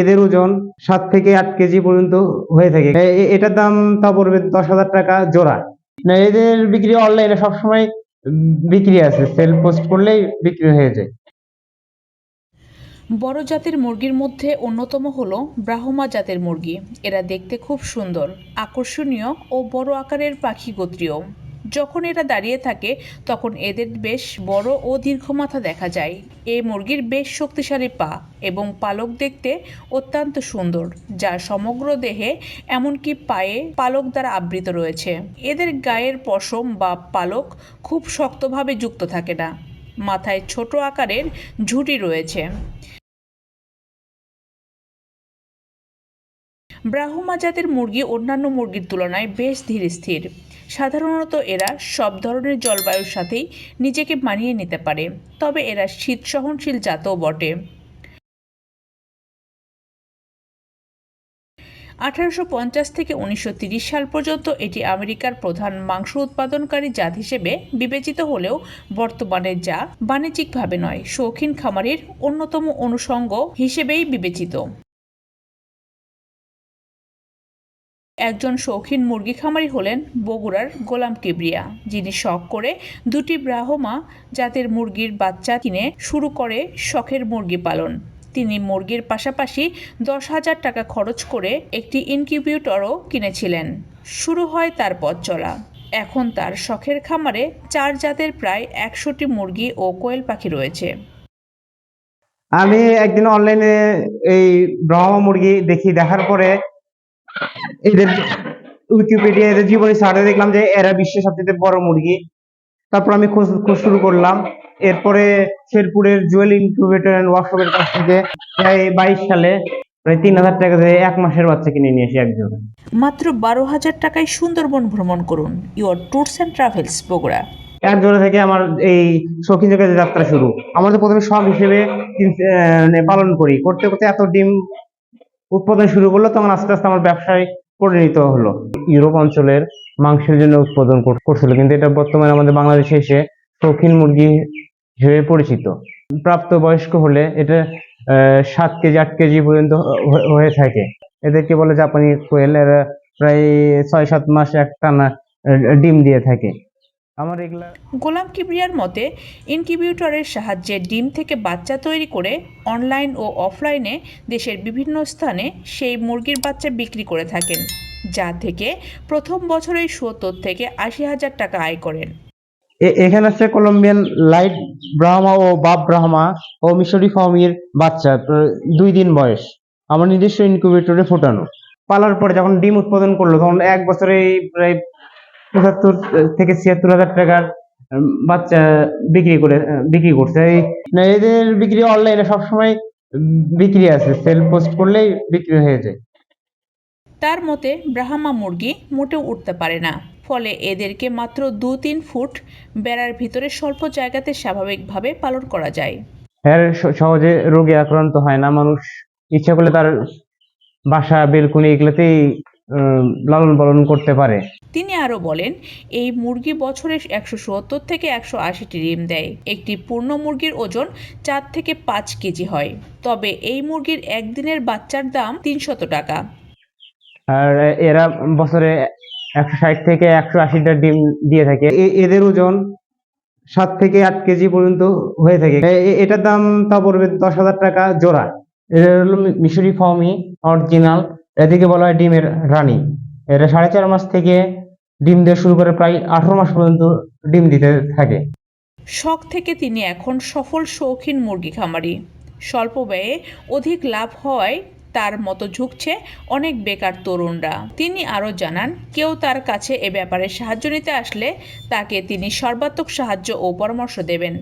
এদের ওজন সাত থেকে আট কেজি পর্যন্ত হয়ে থাকে। এটার দাম তা পড়বে দশ হাজার টাকা জোড়া। না, এদের বিক্রি অনলাইনে সবসময় বিক্রি আছে। সেল পোস্ট করলেই বিক্রি হয়ে যায়। বড় জাতের মুরগির মধ্যে অন্যতম হলো ব্রাহ্মা জাতের মুরগি। এরা দেখতে খুব সুন্দর, আকর্ষণীয় ও বড় আকারের পাখি গোত্রীয়। যখন এরা দাঁড়িয়ে থাকে, তখন এদের বেশ বড় ও দীর্ঘ মাথা দেখা যায়। এই মুরগির বেশ শক্তিশালী পা এবং পালক দেখতে অত্যন্ত সুন্দর, যা সমগ্র দেহে এমনকি পায়ে পালক দ্বারা আবৃত রয়েছে। এদের গায়ের পশম বা পালক খুব শক্তভাবে যুক্ত থাকে না। মাথায় ছোট আকারের ঝুঁটি রয়েছে। ব্রাহ্মা জাতের মুরগি অন্যান্য মুরগির তুলনায় বেশ ধীর স্থির। সাধারণত এরা সব ধরনের জলবায়ুর সাথেই নিজেকে মানিয়ে নিতে পারে, তবে এরা শীত সহনশীল জাতও বটে। আঠারোশো পঞ্চাশ থেকে উনিশশো সাল পর্যন্ত এটি আমেরিকার প্রধান মাংস উৎপাদনকারী জাত হিসেবে বিবেচিত হলেও বর্তমানে যা বাণিজ্যিকভাবে নয়, শৌখিন খামারের অন্যতম অনুষঙ্গ হিসেবেই বিবেচিত। একজন শৌখিন মুরগি খামারি হলেন বগুড়ার গোলাম কিবরিয়া, যিনি শখ করে দুটি ব্রাহ্মা জাতের মুরগির বাচ্চা কিনে শুরু করে শখের মুরগি পালন। তিনি মুরগির পাশাপাশি দশ হাজার টাকা খরচ করে একটি ইনকিউবিউটরও কিনেছিলেন। শুরু হয় তার পথ চলা। এখন তার শখের খামারে চার জাতের প্রায় একশোটি মুরগি ও কোয়েল পাখি রয়েছে। আমি একদিন অনলাইনে এই ব্রহ্মা মুরগি দেখি, দেখার পরে এদের উইকিপিডিয়া এদের জীবনী সার্চে দেখলাম যে এরা বিশ্বের সবচেয়ে বড় মুরগি। তারপর আমি খোঁজ খোঁজ শুরু করলাম। এরপরে শেরপুরের জুয়েল ইনকিউবেটর অ্যান্ড ওয়ার্কশপের কাছ থেকে প্রায় বাইশ সালে প্রায় তিন হাজার টাকা দিয়ে এক মাসের বাচ্চা কিনে নিয়ে একজন। মাত্র বারো হাজার টাকায় সুন্দরবন ভ্রমণ করুন। Your tours and travels Bogura. এক জোড়া থেকে আমার এই শৌখিন জগতের যাত্রা শুরু। আমাদের প্রথমে শখ হিসেবে মানে পালন করি। করতে করতে এত ডিম উৎপাদন শুরু করল, তখন আস্তে আস্তে আমার ব্যবসায় পরিণত হলো। ইউরোপ অঞ্চলের মাংসের জন্য উৎপাদন করছিল, কিন্তু এটা বর্তমানে আমাদের বাংলাদেশে এসে শৌখিন মুরগি হিসেবে পরিচিত। প্রাপ্ত বয়স্ক হলে এটা সাত কেজি, আট কেজি পর্যন্ত হয়ে থাকে। এদেরকে বলে জাপানি কোয়েল, এরা প্রায় ছয় সাত মাস এক টানা ডিম দিয়ে থাকে। আমার এগুলা গোলাম কিবরিয়ার মতে ইনকিউবেটরের সাহায্যে ডিম থেকে বাচ্চা তৈরি করে অনলাইন ও অফলাইনে দেশের বিভিন্ন স্থানে সেই মুরগির বাচ্চা বিক্রি করে থাকেন যা থেকে প্রথম বছরেই সত্তর থেকে আশি হাজার টাকা আয় করেন। এখানে আছে কলম্বিয়ান লাইট ব্রাহ্মা ও বাপ ব্রাহ্মা ও মিশরি ফার্মির বাচ্চা দুই দিন বয়স। আমার নিজস্ব ইনকিউবেটরে ফোটানো। পালার পরে যখন ডিম উৎপাদন করল তখন এক বছরে প্রায় পঁচাত্তর থেকে ছিয়াত্তর হাজার টাকার বাচ্চা বিক্রি করে বিক্রি করছে। এই এদের বিক্রি অনলাইনে সবসময় বিক্রি আছে। সেল পোস্ট করলেই বিক্রি হয়ে যায়। তার মতে ব্রাহ্মা মুরগি মোটেও উঠতে পারে না। ফলে এদেরকে মাত্র দু তিন ফুট বেড়ার ভিতরে স্বল্প জায়গাতে স্বাভাবিকভাবে পালন করা যায়। এর সহজে রোগে আক্রান্ত হয় না মানুষ। ইচ্ছা করলে তার বাসা বেলকুনি এগুলোতেই লালন পালন করতে পারে। তিনি আরও বলেন এই মুরগি বছরে একশো সত্তর থেকে একশো আশিটি ডিম দেয়। একটি পূর্ণ মুরগির ওজন চার থেকে পাঁচ কেজি হয়। তবে এই মুরগির একদিনের বাচ্চার দাম তিনশত টাকা। আর এরা বছরে একশো ষাট থেকে একশো আশিটা ডিম দিয়ে থাকে। এদের ওজন সাত থেকে আট কেজি পর্যন্ত হয়ে থাকে। এটার দাম তা পড়বে দশ হাজার টাকা জোড়া। এটা হলো মিশরি ফর্মি অরিজিনাল। এদিকে বলা হয় ডিমের রানী। এরা সাড়ে চার মাস থেকে ডিম দিয়ে শুরু করে প্রায় আঠারো মাস পর্যন্ত ডিম দিতে থাকে। শখ থেকে তিনি এখন সফল শৌখিন মুরগি খামারি। স্বল্প ব্যয়ে অধিক লাভ হওয়ায় তার মতো ঝুঁকছে অনেক বেকার তরুণরা। তিনি আরও জানান, কেউ তার কাছে এ ব্যাপারে সাহায্য নিতে আসলে তাকে তিনি সর্বাত্মক সাহায্য ও পরামর্শ দেবেন।